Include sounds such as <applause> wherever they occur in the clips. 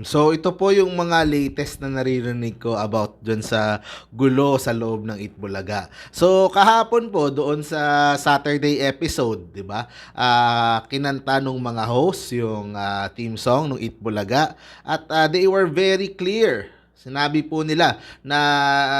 So ito po yung mga latest na naririnig ko about dun sa gulo sa loob ng Itbulaga. So kahapon po doon sa Saturday episode, 'di ba? Ah, kinanta nung mga hosts yung ah, theme song ng Itbulaga at ah, they were very clear. Sinabi po nila na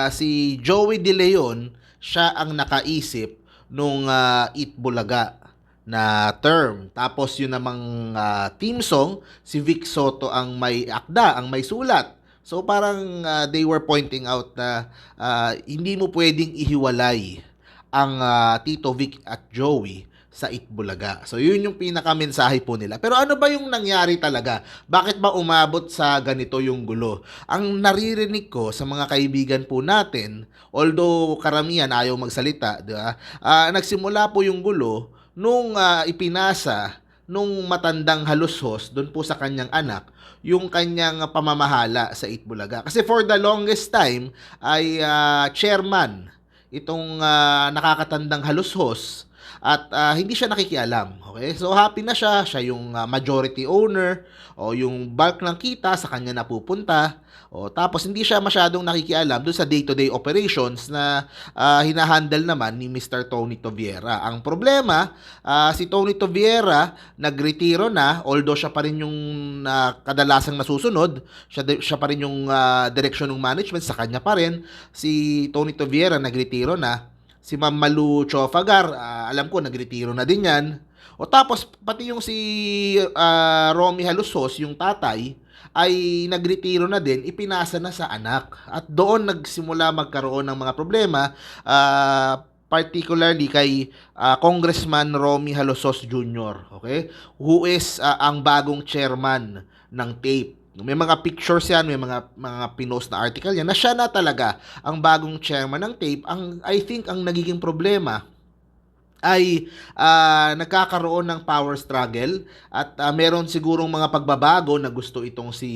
ah, si Joey De Leon siya ang nakaisip nung ah, Itbulaga na term. Tapos yun namang ah, team song, si Vic Soto ang may akda, ang may sulat. So parang ah, they were pointing out na ah, hindi mo pwedeng ihiwalay ang ah, Tito Vic at Joey sa Itbulaga. So yun yung pinakamensahe po nila. Pero ano ba yung nangyari talaga? Bakit ba umabot sa ganito yung gulo? Ang naririnig ko sa mga kaibigan po natin, although karamihan ayaw magsalita, di ba? Ah, nagsimula po yung gulo nung ah, ipinasa nung matandang halushos doon po sa kanyang anak yung kanyang pamamahala sa Itbulaga. Kasi for the longest time ay ah, chairman itong ah, nakakatandang halushos at ah, hindi siya nakikialam. Okay? So happy na siya, siya yung ah, majority owner o yung bulk ng kita sa kanya napupunta. O tapos hindi siya masyadong nakikialam doon sa day-to-day operations na ah, hinahandle naman ni Mr. Tony Toviera. Ang problema, ah, si Tony Toviera nagretiro na although siya pa rin yung ah, kadalasang nasusunod, siya, siya pa rin yung ah, direksyon ng management sa kanya pa rin. Si Tony Toviera nagretiro na. Si Ma'am Malu Chofagar, ah, alam ko nagretiro na din yan. O tapos pati yung si ah, Romy Halusos, yung tatay, ay nagretiro na din, ipinasa na sa anak. At doon nagsimula magkaroon ng mga problema, ah, particularly kay ah, Congressman Romy Halosos Jr., okay? Who is ah, ang bagong chairman ng TAPE. May mga pictures yan, may mga mga pinost na article yan na siya na talaga ang bagong chairman ng TAPE. Ang I think ang nagiging problema ay ah, nagkakaroon ng power struggle at ah, meron sigurong mga pagbabago na gusto itong si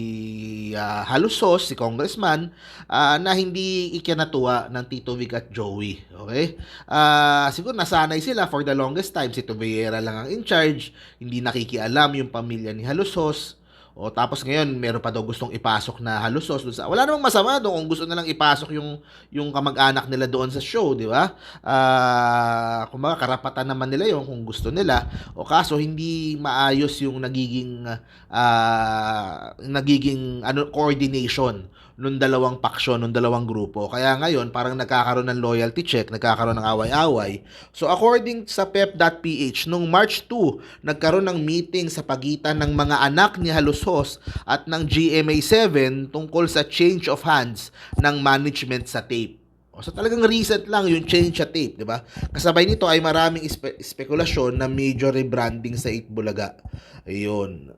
ah, Halusos, si congressman, ah, na hindi ikinatuwa ng Tito Vic at Joey. Okay? Ah, siguro nasanay sila for the longest time. Si Toviera lang ang in charge, hindi nakikialam yung pamilya ni Halusos. O tapos ngayon, meron pa daw gustong ipasok na doon sa. Wala namang masama doon kung gusto na lang ipasok yung yung kamag-anak nila doon sa show, di ba? Ah, kumbaga karapatan naman nila yon kung gusto nila. O kaso hindi maayos yung nagiging ah, nagiging ano coordination nung dalawang paksyon, nung dalawang grupo. Kaya ngayon, parang nagkakaroon ng loyalty check, nagkakaroon ng away-away. So according sa pep.ph, nung March 2, nagkaroon ng meeting sa pagitan ng mga anak ni Halusos at ng GMA7 tungkol sa change of hands ng management sa tape. O, So talagang recent lang yung change sa tape, di ba? Kasabay nito ay maraming espe- spekulasyon na major rebranding sa Itbulaga. Ayun.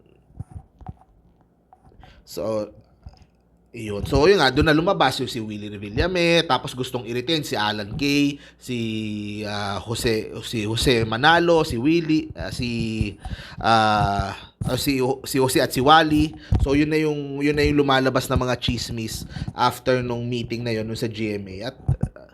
So, iyon. So, yun nga, doon na lumabas yung si Willie Revillame, tapos gustong i-retain si Alan Kay, si ah, Jose si Jose Manalo, si Willie, ah, si ah, ah, si si Jose at si Wally. So, yun na yung yun na yung lumalabas na mga chismis after nung meeting na yun nung sa GMA. At ah,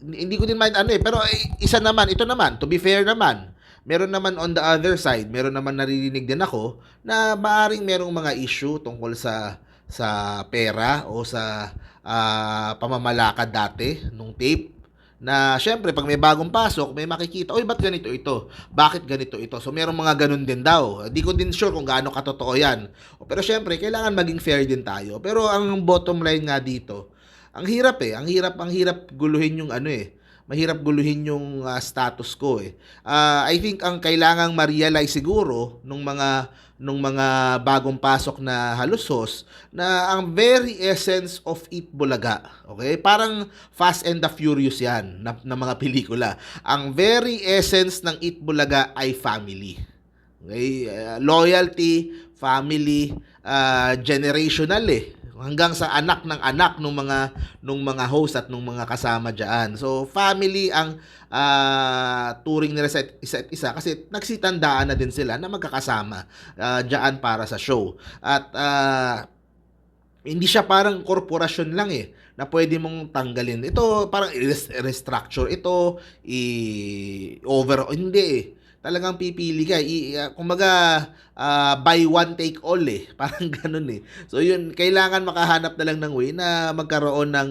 hindi ko din mind ano eh, pero eh, isa naman, ito naman, to be fair naman, meron naman on the other side, meron naman naririnig din ako na maaring merong mga issue tungkol sa sa pera o sa ah, pamamalakad dati nung tape na syempre pag may bagong pasok may makikita oy ba't ganito ito? Bakit ganito ito? So merong mga ganun din daw. Di ko din sure kung gaano katotoo yan. Pero syempre kailangan maging fair din tayo. Pero ang bottom line nga dito ang hirap eh. Ang hirap ang hirap guluhin yung ano eh mahirap guluhin yung ah, status ko eh. Ah, I think ang kailangang ma-realize siguro nung mga nung mga bagong pasok na halusos na ang very essence of It Bulaga, okay? Parang Fast and the Furious 'yan na, na mga <laughs> pelikula. Ang very essence ng It Bulaga ay family. Okay? Ah, loyalty, family, ah, generational eh hanggang sa anak ng anak ng mga nung mga host at nung mga kasama diyan. So family ang ah, turing nila sa isa't isa kasi nagsitandaan na din sila na magkakasama ah, diyan para sa show. At ah, hindi siya parang korporasyon lang eh na pwede mong tanggalin. Ito parang i-restructure ito, i-over hindi eh. Talagang pipili ka. I, uh, kumbaga, ah, buy one take all eh. <laughs> Parang ganun eh. So yun, kailangan makahanap na lang ng way na magkaroon ng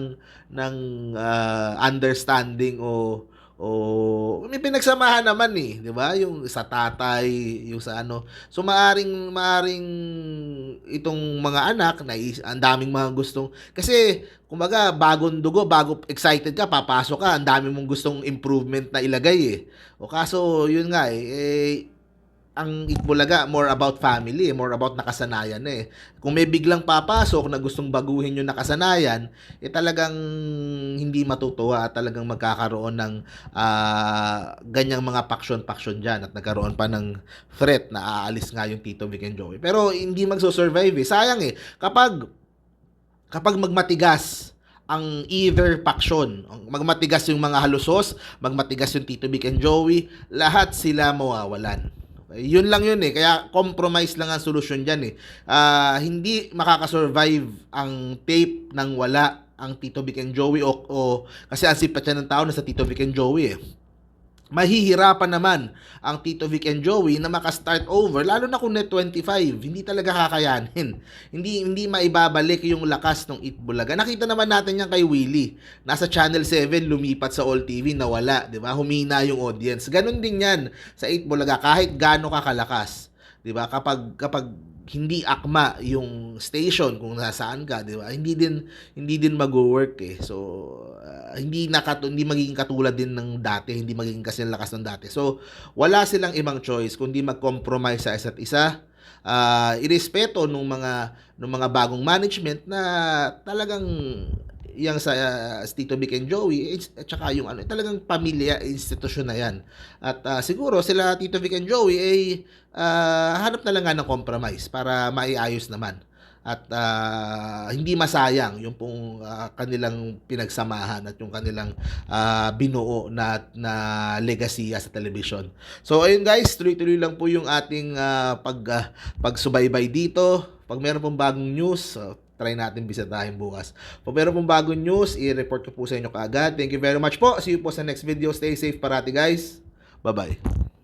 ng ah, understanding o o may pinagsamahan naman eh, 'di ba? Yung sa tatay, yung sa ano. So maaring maaring itong mga anak na ang daming mga gustong kasi kumbaga bagong dugo, bago excited ka, papasok ka, ang dami mong gustong improvement na ilagay eh. O kaso yun nga eh, eh ang Itbulaga, more about family, more about nakasanayan na eh. Kung may biglang papasok na gustong baguhin yung nakasanayan, eh talagang hindi matutuwa at talagang magkakaroon ng ah, ganyang mga paksyon-paksyon dyan at nagkaroon pa ng threat na aalis nga yung Tito Vic and Joey. Pero hindi magso-survive eh. Sayang eh. Kapag kapag magmatigas ang either faction, magmatigas yung mga halusos, magmatigas yung Tito Vic and Joey, lahat sila mawawalan. Okay, Yun lang yun eh. Kaya compromise lang ang solusyon dyan eh. Ah, hindi makakasurvive ang tape nang wala ang Tito Vic and Joey o, o kasi ang sipat siya ng tao na sa Tito Vic and Joey eh mahihirapan naman ang Tito Vic and Joey na maka-start over lalo na kung net 25 hindi talaga kakayanin. <laughs> Hindi hindi maibabalik yung lakas ng Itbulaga. Nakita naman natin yan kay Willie. Nasa Channel 7 lumipat sa All TV nawala di ba? Humina yung audience. Ganun din yan sa Itbulaga kahit gaano ka kalakas di ba? Kapag kapag hindi akma yung station kung nasaan ka, di ba? Hindi din hindi din mag-work eh. So hindi nakat hindi magiging katulad din ng dati, hindi magiging kasi lakas ng dati. So wala silang ibang choice kundi mag-compromise sa isa't isa. Ah, irespeto nung mga nung mga bagong management na talagang yang sa uh, Tito Vic and Joey eh, at saka yung ano talagang pamilya institusyon na yan at ah, siguro sila Tito Vic and Joey ay ah, hanap na lang nga ng compromise para maiayos naman at ah, hindi masayang yung pong ah, kanilang pinagsamahan at yung kanilang ah, binuo na na legasiya sa television. So ayun guys, tuloy-tuloy lang po yung ating ah, pag ah, pagsubaybay dito. Pag meron pong bagong news, ah, try natin bisitahin bukas. Pag meron pong bagong news, i-report ko po sa inyo kaagad. Thank you very much po. See you po sa next video. Stay safe parati guys. Bye-bye.